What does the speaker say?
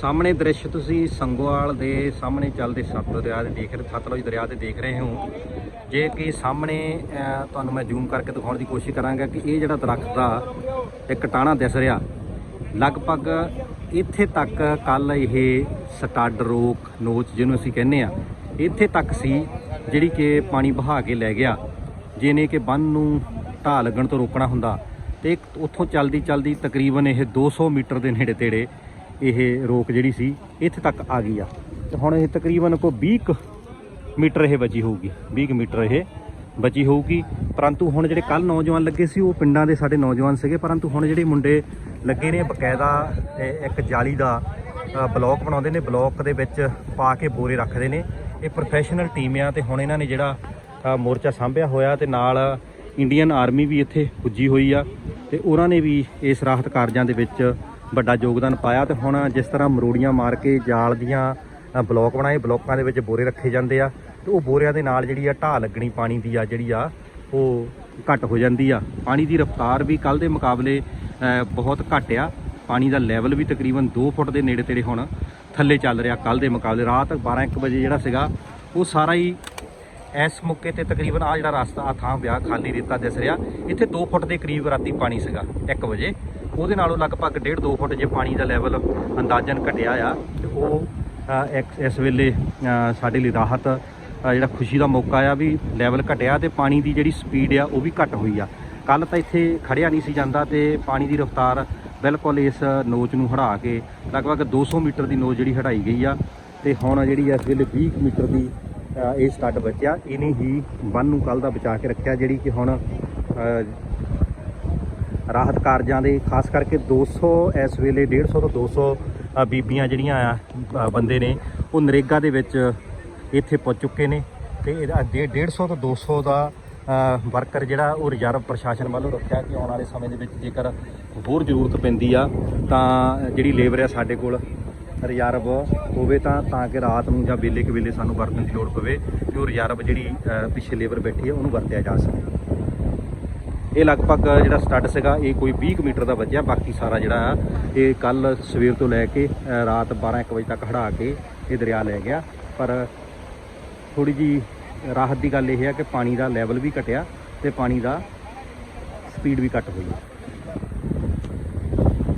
ਸਾਹਮਣੇ ਦ੍ਰਿਸ਼ ਤੁਸੀਂ ਸੰਗੋਵਾਲ ਦੇ ਸਾਹਮਣੇ ਚੱਲਦੇ ਸਤਲੁਜ ਦਰਿਆ ਦੇ ਦੇਖ ਰਹੇ ਸਤਲੁਜ ਦਰਿਆ ਦੇ ਦੇਖ ਰਹੇ ਹੋ। ਜੇ ਕਿ ਸਾਹਮਣੇ ਤੁਹਾਨੂੰ ਮੈਂ ਜ਼ੂਮ ਕਰਕੇ ਦਿਖਾਉਣ ਦੀ ਕੋਸ਼ਿਸ਼ ਕਰਾਂਗਾ ਕਿ ਇਹ ਜਿਹੜਾ ਦਰਖਤ ਦਾ ਇੱਕ ਟਾਣਾ ਦਿਸ ਰਿਹਾ। ਲਗਭਗ ਇੱਥੇ ਤੱਕ ਕੱਲ ਇਹ ਸਟੱਡ ਰੋਕ ਨੋਚ ਜਿਹਨੂੰ ਅਸੀਂ ਕਹਿੰਦੇ ਆ, ਇੱਥੇ ਤੱਕ ਸੀ ਜਿਹੜੀ ਕਿ ਪਾਣੀ ਬਹਾ ਕੇ ਲੈ ਗਿਆ, ਜਿਹਨੇ ਕਿ ਬੰਨ ਨੂੰ ਢਾਹ ਲੱਗਣ ਤੋਂ ਰੋਕਣਾ ਹੁੰਦਾ। ਤੇ ਇੱਕ ਉੱਥੋਂ ਚੱਲਦੀ ਚੱਲਦੀ ਤਕਰੀਬਨ ਇਹ 200 ਮੀਟਰ ਦੇ ਨੇੜੇ ਤੇੜੇ ਇਹ ਰੋਕ ਜਿਹੜੀ ਸੀ ਇੱਥੇ ਤੱਕ ਆ ਗਈ ਆ। ਤੇ ਹੁਣ ਇਹ ਤਕਰੀਬਨ ਕੋ 20 ਕੁ ਮੀਟਰ ਇਹ ਬਚੀ ਹੋਊਗੀ। 20 ਕੁ ਮੀਟਰ ਇਹ ਬਚੀ ਹੋਊਗੀ। ਪਰੰਤੂ ਹੁਣ ਜਿਹੜੇ ਕੱਲ ਨੌਜਵਾਨ ਲੱਗੇ ਸੀ ਉਹ ਪਿੰਡਾਂ ਦੇ ਸਾਡੇ ਨੌਜਵਾਨ ਸੀਗੇ। ਪਰੰਤੂ ਹੁਣ ਜਿਹੜੇ ਮੁੰਡੇ ਲੱਗੇ ਨੇ ਬਕਾਇਦਾ ਇੱਕ ਜਾਲੀ ਦਾ ਅ, ਬਲੌਕ ਬਣਾਉਂਦੇ ਨੇ। ਬਲੌਕ ਦੇ ਵਿੱਚ ਪਾ ਕੇ ਬੋਰੇ ਰੱਖਦੇ ਨੇ। ਇਹ ਪ੍ਰੋਫੈਸ਼ਨਲ ਟੀਮ ਆ ਤੇ ਹੁਣ ਇਹਨਾਂ ਨੇ ਜਿਹੜਾ ਮੋਰਚਾ ਸਾਂਭਿਆ ਹੋਇਆ ਤੇ ਨਾਲ ਇੰਡੀਅਨ ਆਰਮੀ ਵੀ ਇੱਥੇ ਪੁੱਜੀ ਹੋਈ ਆ। ਤੇ ਉਹਨਾਂ ਨੇ ਵੀ ਇਸ ਰਾਹਤ ਕਾਰਜਾਂ ਦੇ ਵਿੱਚ ਵੱਡਾ ਯੋਗਦਾਨ ਪਾਇਆ ਤੇ ਹੁਣ ਜਿਸ ਤਰ੍ਹਾਂ ਮਰੋੜੀਆਂ ਮਾਰ ਕੇ ਜਾਲ ਦੀਆਂ ਅ, ਬਲੌਕ ਬਣਾਏ ਬਲੌਕਾਂ ਦੇ ਵਿੱਚ ਬੋਰੇ ਰੱਖੇ ਜਾਂਦੇ ਆ ਤੇ ਉਹ ਬੋਰਿਆਂ ਦੇ ਨਾਲ ਜਿਹੜੀ ਆ ਢਾਹ ਲੱਗਣੀ ਪਾਣੀ ਦੀ ਆ ਜਿਹੜੀ ਆ ਉਹ ਘੱਟ ਹੋ ਜਾਂਦੀ ਆ। ਪਾਣੀ ਦੀ ਰਫ਼ਤਾਰ ਵੀ ਕੱਲ ਦੇ ਮੁਕਾਬਲੇ ਬਹੁਤ ਘੱਟ ਆ। ਪਾਣੀ ਦਾ ਲੈਵਲ ਵੀ ਤਕਰੀਬਨ 2 ਫੁੱਟ ਦੇ ਨੇੜੇ ਤੇੜੇ ਹੁਣ ਥੱਲੇ ਚੱਲ ਰਿਹਾ ਕੱਲ ਦੇ ਮੁਕਾਬਲੇ। ਰਾਤ 12 1 ਵਜੇ ਜਿਹੜਾ ਸੀਗਾ ਉਹ ਸਾਰਾ ਹੀ ਇਸ ਮੌਕੇ ਤੇ ਤਕਰੀਬਨ ਆ ਜਿਹੜਾ ਰਸਤਾ ਆ ਥਾਂ ਪਿਆ ਖਾਲੀ ਰੇਤਾ ਦਿਸ ਰਿਹਾ। ਇੱਥੇ 2 ਫੁੱਟ ਦੇ ਕਰੀਬ ਰਾਤੀ ਪਾਣੀ ਸੀਗਾ 1 ਵਜੇ। ਉਹਦੇ ਨਾਲੋਂ ਲਗਭਗ 1.5 2 ਫੁੱਟ ਜੇ ਪਾਣੀ ਦਾ ਲੈਵਲ ਅੰਦਾਜ਼ਨ ਘਟਿਆ ਆ, ਤੇ ਉਹ ਇਸ ਵੇਲੇ ਸਾਡੇ ਲਈ ਰਾਹਤ ਜਿਹੜਾ ਖੁਸ਼ੀ ਦਾ ਮੌਕਾ ਆ ਵੀ ਲੈਵਲ ਘਟਿਆ ਤੇ ਪਾਣੀ ਦੀ ਜਿਹੜੀ ਸਪੀਡ ਆ ਉਹ ਵੀ ਘਟ ਹੋਈ ਆ। ਕੱਲ ਤਾਂ ਇੱਥੇ ਖੜਿਆ ਨਹੀਂ ਸੀ ਜਾਂਦਾ ਤੇ ਪਾਣੀ ਦੀ ਰਫ਼ਤਾਰ ਬਿਲਕੁਲ ਇਸ ਨੋਚ ਨੂੰ ਹੜਾ ਕੇ ਲਗਭਗ 200 ਮੀਟਰ ਦੀ ਨੋਚ ਜਿਹੜੀ ਹਟਾਈ ਗਈ ਆ, ਤੇ ਹੁਣ ਜਿਹੜੀ ਇਸ ਵੇਲੇ 20 ਕੁ ਮੀਟਰ ਦੀ ਇਹ ਸਟੱਡ ਬਚਿਆ। ਇਹਨੇ ਹੀ ਬੰਨ ਨੂੰ ਕੱਲ ਦਾ ਬਚਾ ਕੇ ਰੱਖਿਆ, ਜਿਹੜੀ ਕਿ ਹੁਣ ਰਾਹਤ ਕਾਰਜਾਂ ਦੇ ਖਾਸ ਕਰਕੇ 200 ਇਸ ਵੇਲੇ 150 ਤੋਂ 200 ਅ, ਬੀਬੀਆਂ ਜਿਹੜੀਆਂ ਆ ਬੰਦੇ ਨੇ ਉਹ ਨਰੇਗਾ ਦੇ ਵਿੱਚ ਇੱਥੇ ਪਹੁੰਚ ਚੁੱਕੇ ਨੇ ਤੇ ਇਹਦਾ ਡੇ- 150 ਤੋਂ 200 ਦਾ ਵਰਕਰ ਜਿਹੜਾ ਉਹ ਰਿਜ਼ਰਵ ਪ੍ਰਸ਼ਾਸਨ ਵੱਲੋਂ ਰੱਖਿਆ ਕਿ ਆਉਣ ਵਾਲੇ ਸਮੇਂ ਦੇ ਵਿੱਚ ਜੇਕਰ ਹੋਰ ਜ਼ਰੂਰਤ ਪੈਂਦੀ ਆ ਤਾਂ ਜਿਹੜੀ ਲੇਬਰ ਆ ਸਾਡੇ ਕੋਲ ਰਿਜ਼ਰਵ ਹੋਵੇ ਤਾਂ ਤਾਂ ਕਿ ਰਾਤ ਨੂੰ ਜਾਂ ਵੇਲੇ ਕੁ ਵੇਲੇ ਸਾਨੂੰ ਵਰਤਣ ਦੀ ਲੋੜ ਪਵੇ ਕਿ ਉਹ ਰਿਜ਼ਰਵ ਜਿਹੜੀ ਪਿੱਛੇ ਲੇਬਰ ਬੈਠੀ ਹੈ ਉਹਨੂੰ ਵਰਤਿਆ ਜਾ ਸਕੇ। ਇਹ ਲਗਭਗ ਜਿਹੜਾ ਸਟੱਡ ਸੀਗਾ, ਇਹ ਕੋਈ 20 ਕੁ ਮੀਟਰ ਦਾ ਵੱਜਿਆ। ਬਾਕੀ ਸਾਰਾ ਜਿਹੜਾ ਆ, ਇਹ ਕੱਲ ਸਵੇਰ ਤੋਂ ਲੈ ਕੇ ਰਾਤ 12 1 ਵਜੇ ਤੱਕ ਹੜਾ ਕੇ ਇਹ ਦਰਿਆ ਲੈ ਗਿਆ। ਪਰ ਥੋੜੀ ਜੀ ਰਾਹਤ ਦੀ ਗੱਲ ਇਹ ਹੈ ਕਿ ਪਾਣੀ ਦਾ ਲੈਵਲ ਵੀ ਘਟਿਆ ਤੇ ਪਾਣੀ ਦਾ ਸਪੀਡ ਵੀ ਘੱਟ ਹੋਈ।